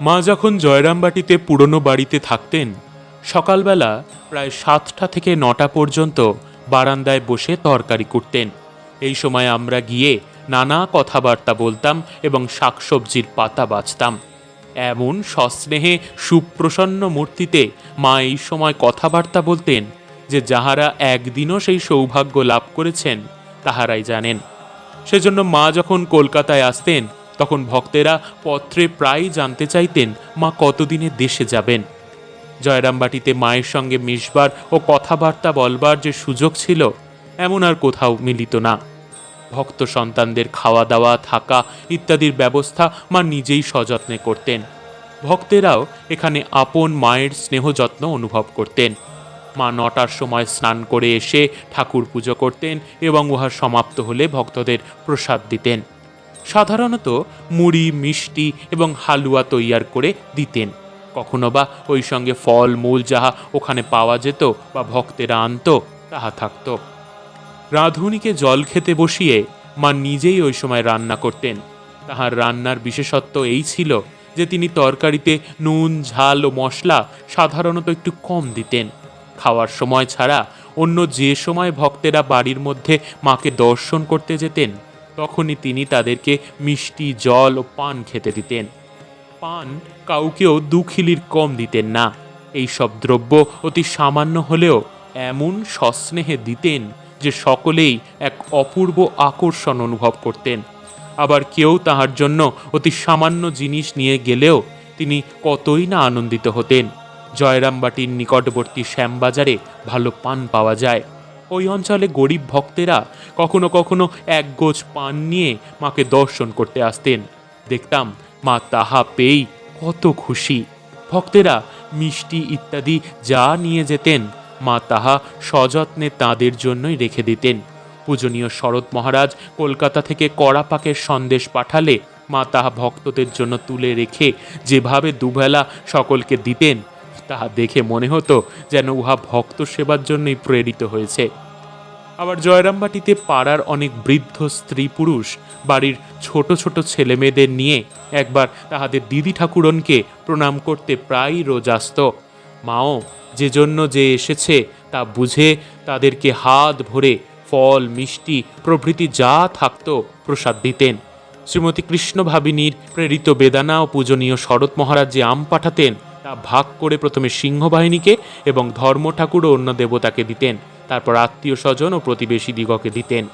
মা যখন জয়রামবাটিতে পুরনো বাড়িতে থাকতেন, সকালবেলা প্রায় সাতটা থেকে নটা পর্যন্ত বারান্দায় বসে তরকারি করতেন। এই সময় আমরা গিয়ে নানা কথাবার্তা বলতাম এবং শাকসবজির পাতা বাছতাম এমন সস্নেহে, সুপ্রসন্ন মূর্তিতে মা এই সময় কথাবার্তা বলতেন যে যাহারা একদিনও সেই সৌভাগ্য লাভ করেছেন, তাহারাই জানেন। সেজন্য মা যখন কলকাতায় আসতেন তখন ভক্তেরা পত্রে প্রায়ই জানতে চাইতেন, মা কতদিনে দেশে যাবেন? জয়রামবাটিতে মায়ের সঙ্গে মিশবার ও কথাবার্তা বলবার যে সুযোগ ছিল, এমন আর কোথাও মিলিত না। ভক্ত সন্তানদের খাওয়া দাওয়া থাকা ইত্যাদির ব্যবস্থা মা নিজেই সযত্নে করতেন। ভক্তেরাও এখানে আপন মায়ের স্নেহ যত্ন অনুভব করতেন। মা নটার সময় স্নান করে এসে ঠাকুর পুজো করতেন এবং উহা সমাপ্ত হলে ভক্তদের প্রসাদ দিতেন। সাধারণত মুড়ি, মিষ্টি এবং হালুয়া তৈয়ার করে দিতেন। কখনো বা ওই সঙ্গে ফল, মূল যাহা ওখানে পাওয়া যেত বা ভক্তেরা আনতো, তাহা থাকত। রাঁধুনিকে জল খেতে বসিয়ে মা নিজেই ওই সময় রান্না করতেন। তাহার রান্নার বিশেষত্ব এই ছিল যে তিনি তরকারিতে নুন, ঝাল ও মশলা সাধারণত একটু কম দিতেন। খাওয়ার সময় ছাড়া অন্য যে সময় ভক্তেরা বাড়ির মধ্যে মাকে দর্শন করতে যেতেন তখনই তিনি তাদেরকে মিষ্টি জল ও পান খেতে দিতেন। পান কাউকেও দুখিলির কম দিতেন না। এই সব দ্রব্য অতি সামান্য হলেও এমন সস্নেহে দিতেন যে সকলেই এক অপূর্ব আকর্ষণ অনুভব করতেন। আবার কেউ তাহার জন্য অতি সামান্য জিনিস নিয়ে গেলেও তিনি কতই না আনন্দিত হতেন। জয়রামবাটির নিকটবর্তী শ্যামবাজারে ভালো পান পাওয়া যায়। ওই অঞ্চলে গরিব ভক্তেরা কখনো কখনো এক গোছ পান নিয়ে মাকে দর্শন করতে আসতেন। দেখতাম, মা তাহা পেয়েই কত খুশি। ভক্তেরা মিষ্টি ইত্যাদি যা নিয়ে যেতেন, মা তাহা সযত্নে তাদের জন্যই রেখে দিতেন। পূজনীয় শরৎ মহারাজ কলকাতা থেকে কড়া পাকের সন্দেশ পাঠালে মা তাহা ভক্তদের জন্য তুলে রেখে যেভাবে দুবেলা সকলকে দিতেন তাহা দেখে মনে হতো যেন উহা ভক্ত সেবার জন্যই প্রেরিত হয়েছে। আবার জয়রামবাটিতে পাড়ার অনেক বৃদ্ধ স্ত্রী পুরুষ বাড়ির ছোট ছোট ছেলে মেয়েদের নিয়ে একবার তাহাদের দিদি ঠাকুরনকে প্রণাম করতে প্রায়ই রোজ আসত মাও যে জন্য যে এসেছে তা বুঝে তাদেরকে হাত ভরে ফল, মিষ্টি, প্রভৃতি যা থাকত প্রসাদ দিতেন। শ্রীমতী কৃষ্ণ ভাবিনীর প্রেরিত বেদানা ও পূজনীয় শরৎ মহারাজ যে আম পাঠাতেন তা ভাগ করে প্রথমে সিংহবাহিনীকে এবং ধর্ম ঠাকুর ও অন্য দেবতাকে দিতেন, তারপর আত্মীয় স্বজন ও প্রতিবেশী দিগকে দিতেন।